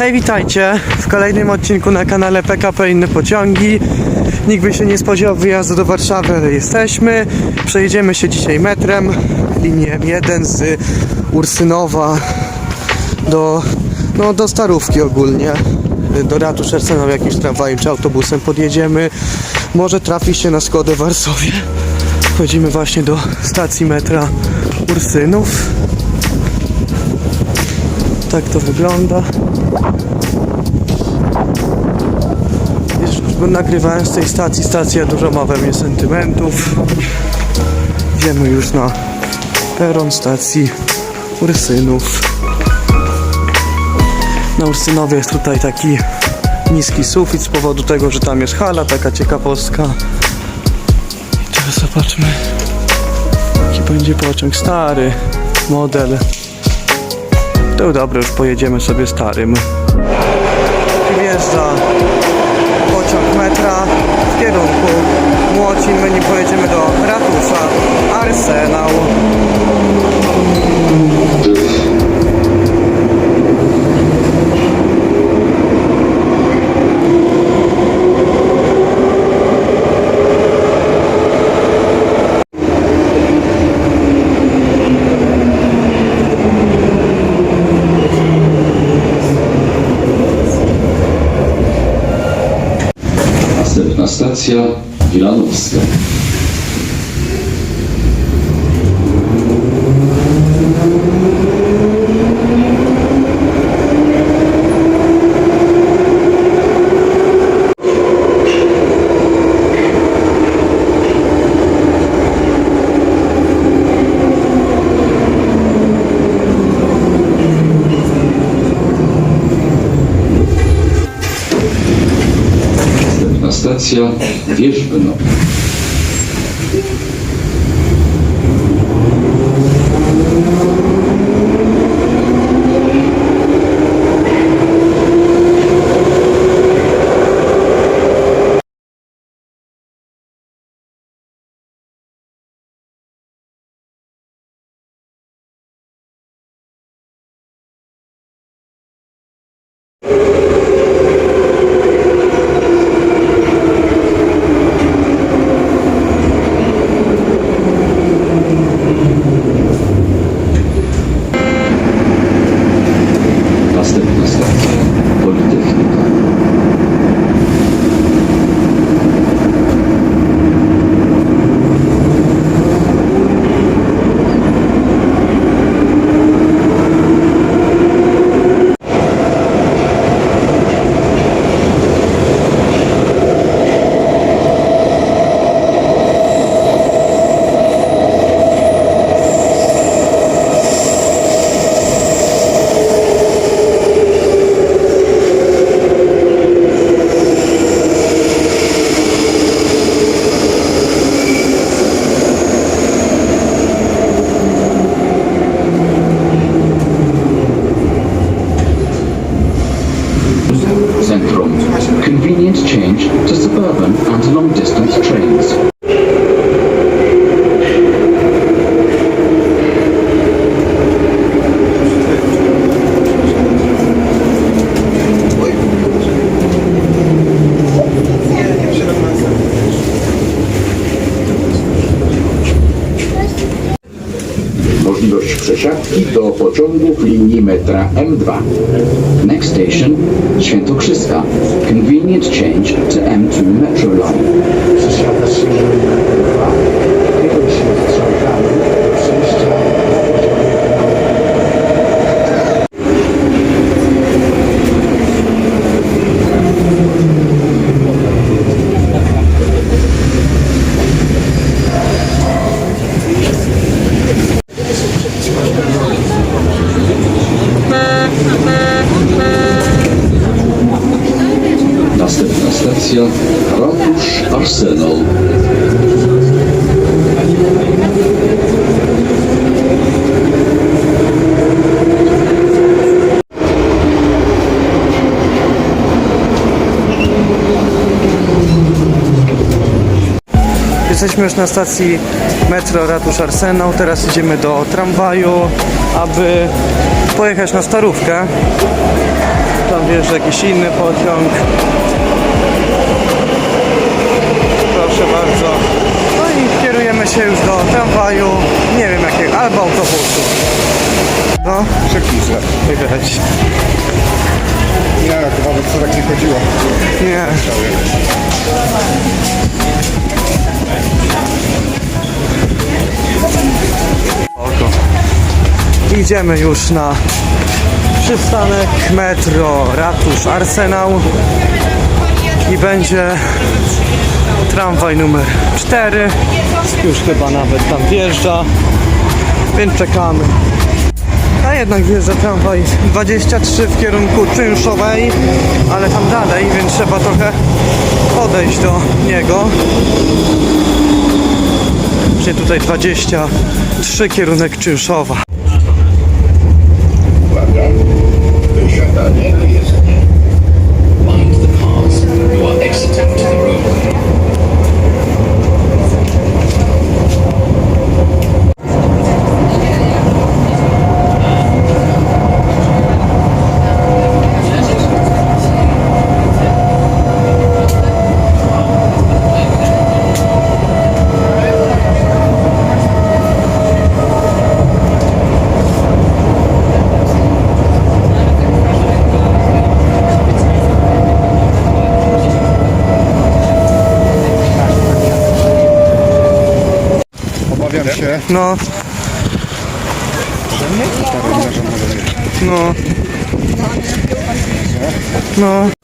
Hej, witajcie w kolejnym odcinku na kanale PKP Inne Pociągi. Nikt by się nie spodziewał wyjazdu do Warszawy, ale jesteśmy. Przejedziemy się dzisiaj metrem, linię M1 z Ursynowa do, no, do Starówki ogólnie. Do ratusz Arsenał jakimś tramwajem czy autobusem podjedziemy. Może trafi się na Skodę w Warszawie. Wchodzimy właśnie do stacji metra Ursynów. Tak to wygląda. Bo nagrywałem z tej stacji, stacja dużo ma we mnie sentymentów. Idziemy już na peron stacji Ursynów. Na Ursynowie jest tutaj taki niski sufit z powodu tego, że tam jest hala, taka ciekawostka. I teraz zobaczmy, jaki będzie pociąg stary, model. To dobra, już pojedziemy sobie starym. Wjeżdża pociąg metra w kierunku Młocin. My nim pojedziemy do ratusza Arsenał. Następna stacja Wilanowska. Następna stacja convenience change to suburban and long-distance trains. Przesiadki do pociągów linii metra M2. Next station Świętokrzyska. Convenient change to M2 Metro Line. Się do M2, kieruj się strzałkami do przejścia do pociągu Stacja Ratusz Arsenal. Jesteśmy już na stacji metro Ratusz Arsenał. Teraz idziemy do tramwaju, aby pojechać na Starówkę. tam wjeżdża jakiś inny pociąg. Proszę bardzo. No i kierujemy się już do tramwaju, nie wiem jakiego, albo autobusu. No, Przepiszę. wygrać. Nie, chyba by to tak nie chodziło. Nie. Oko. Idziemy już na przystanek metro Ratusz Arsenał i będzie tramwaj numer 4 już chyba nawet tam wjeżdża więc czekamy a jednak wjeżdża tramwaj 23 w kierunku czynszowej, ale tam dalej, więc trzeba trochę podejść do niego. Właśnie tutaj 23 kierunek czynszowa. Się, No, no. No.